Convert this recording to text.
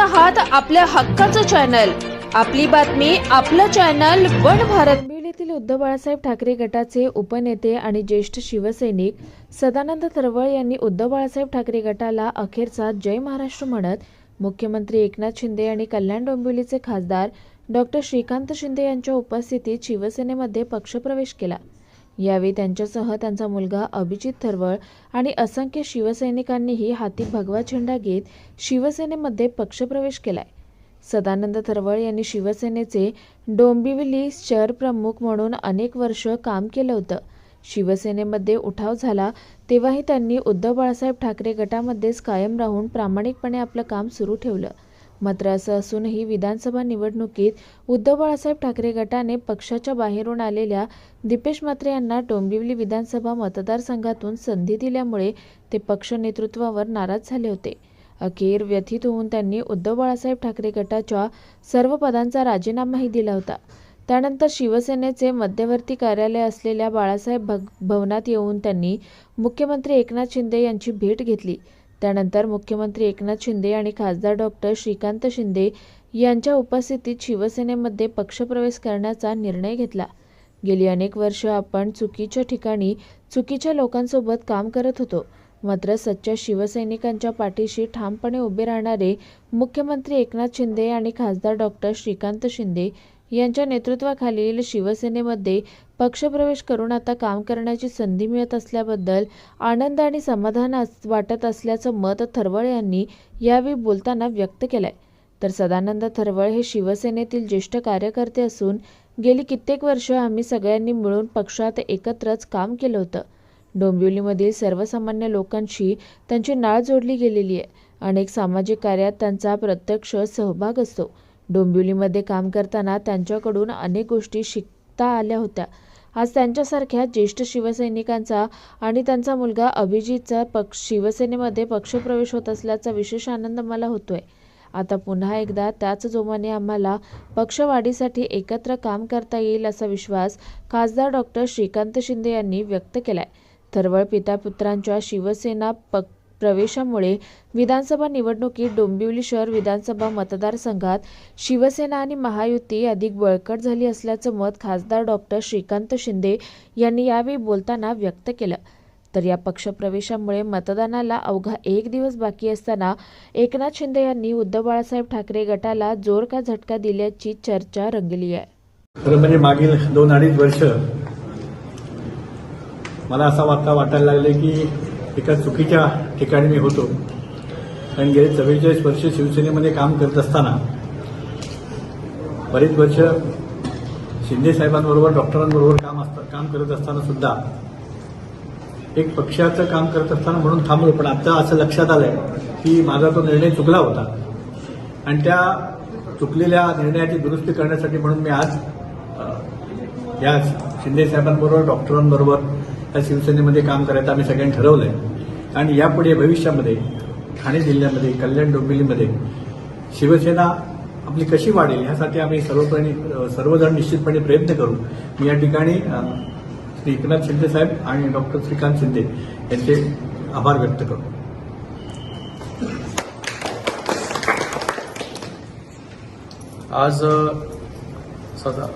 आहात आपल्या हक्काचं चॅनल. आपली बातमी आपलं चॅनल वन भारत. बीड येथील उद्धव बाळासाहेब ठाकरे गटाचे उपनेते आणि ज्येष्ठ शिवसैनिक सदानंद तरवळ यांनी उद्धव बाळासाहेब ठाकरे गटाला अखेरचा जय महाराष्ट्र म्हणत मुख्यमंत्री एकनाथ शिंदे आणि कल्याण डोंबिवलीचे खासदार डॉक्टर श्रीकांत शिंदे यांच्या उपस्थितीत शिवसेनेमध्ये पक्षप्रवेश केला. यावेळी त्यांच्यासह त्यांचा मुलगा अभिजित थरवळ आणि असंख्य शिवसैनिकांनीही हाती भगवा झेंडा घेत शिवसेनेमध्ये पक्षप्रवेश केलाय. सदानंद थरवळ यांनी शिवसेनेचे डोंबिवली शहर प्रमुख म्हणून अनेक वर्ष काम केलं होतं. शिवसेनेमध्ये उठाव झाला तेव्हाही त्यांनी उद्धव बाळासाहेब ठाकरे गटामध्येच कायम राहून प्रामाणिकपणे आपलं काम सुरू ठेवलं. मात्र असं असूनही विधानसभा निवडणुकीत उद्धव बाळासाहेब ठाकरे गटाने पक्षाच्या बाहेरून आलेल्या दीपेश म्हात्रे यांना डोंबिवली विधानसभा मतदारसंघातून संधी दिल्यामुळे ते पक्ष नेतृत्वावर नाराज झाले होते. अखेर व्यथित होऊन त्यांनी उद्धव बाळासाहेब ठाकरे गटाच्या सर्व पदांचा राजीनामाही दिला होता. त्यानंतर शिवसेनेचे मध्यवर्ती कार्यालय असलेल्या बाळासाहेब भग भवनात येऊन त्यांनी मुख्यमंत्री एकनाथ शिंदे यांची भेट घेतली. त्यानंतर मुख्यमंत्री एकनाथ शिंदे आणि खासदार डॉक्टर श्रीकांत शिंदे यांच्या उपस्थितीत शिवसेनेमध्ये पक्षप्रवेश करण्याचा निर्णय घेतला. गेली अनेक वर्ष आपण चुकीच्या ठिकाणी चुकीच्या लोकांसोबत काम करत होतो. मात्र सच्च्या शिवसैनिकांच्या पाठीशी ठामपणे उभे राहणारे मुख्यमंत्री एकनाथ शिंदे आणि खासदार डॉक्टर श्रीकांत शिंदे यांच्या नेतृत्वाखालील शिवसेनेमध्ये पक्षप्रवेश करून आता काम करण्याची संधी मिळत असल्याबद्दल आनंद आणि समाधान अस- वाटत असल्याचं मत थरवळ यांनी यावेळी बोलताना व्यक्त केलंय. तर सदानंद थरवळ हे शिवसेनेतील ज्येष्ठ कार्यकर्ते असून गेली कित्येक वर्ष आम्ही सगळ्यांनी मिळून पक्षात एकत्रच काम केलं होतं. डोंबिवलीमधील सर्वसामान्य लोकांशी त्यांची नाळ जोडली गेलेली आहे. अनेक सामाजिक कार्यात त्यांचा प्रत्यक्ष सहभाग असतो. डोंबिवलीमध्ये काम करताना त्यांच्याकडून अनेक गोष्टी शिकता आल्या होत्या. आज त्यांच्यासारख्या ज्येष्ठ शिवसैनिकांचा आणि त्यांचा मुलगा अभिजितचा पक्ष शिवसेनेमध्ये पक्षप्रवेश होत असल्याचा विशेष आनंद मला होतोय. आता पुन्हा एकदा त्याच जोमाने आम्हाला पक्षवाढीसाठी एकत्र काम करता येईल असा विश्वास खासदार डॉक्टर श्रीकांत शिंदे यांनी व्यक्त केलाय. थरवळ पिता पुत्रांच्या शिवसेना पक प्रवेशामुळे विधानसभा निवडणुकीत डोंबिवली शहर विधानसभा मतदारसंघात शिवसेना आणि महायुती अधिक बळकट झाली असल्याचं मत खासदार डॉक्टर श्रीकांत शिंदे यांनी यावेळी बोलताना व्यक्त केलं. तर या पक्षप्रवेशामुळे मतदानाला अवघा एक दिवस बाकी असताना एकनाथ शिंदे यांनी उद्धव बाळासाहेब ठाकरे गटाला जोर का झटका दिल्याची चर्चा रंगली आहे. खरं म्हणजे मागील दोन अडीच वर्ष मला असा वाटता वाटायला लागले की एका चुकीच्या ठिकाणी मी होतो. कारण गेले चव्वेचाळीस वर्ष शिवसेनेमध्ये काम करत असताना बरीच वर्ष शिंदे साहेबांबरोबर डॉक्टरांबरोबर काम असता काम करत असताना सुद्धा एक पक्षाचं काम करत असताना म्हणून थांबलो. पण आता असं लक्षात आलंय की माझा तो निर्णय चुकला होता. आणि त्या चुकलेल्या निर्णयाची दुरुस्ती करण्यासाठी म्हणून मी आज या शिंदे साहेबांबरोबर डॉक्टरांबरोबर या शिवसेनेमध्ये काम करायचं आम्ही सगळ्यांनी ठरवलं आहे आणि यापुढे भविष्यामध्ये ठाणे जिल्ह्यामध्ये कल्याण डोंबिवलीमध्ये शिवसेना आपली कशी वाढेल यासाठी आम्ही सर्वपणे सर्वजण निश्चितपणे प्रयत्न करू. मी या ठिकाणी श्री एकनाथ शिंदे साहेब आणि डॉक्टर श्रीकांत शिंदे यांचे आभार व्यक्त करतो. आज सदा